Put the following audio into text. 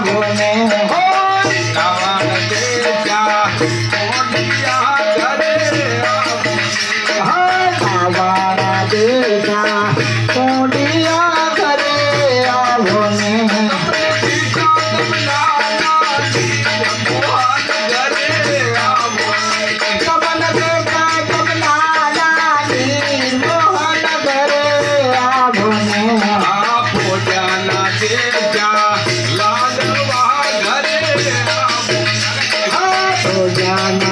আগুনে। আমার দেশা মনিয়া করে আমার দেশা করে আগুনে। mañana.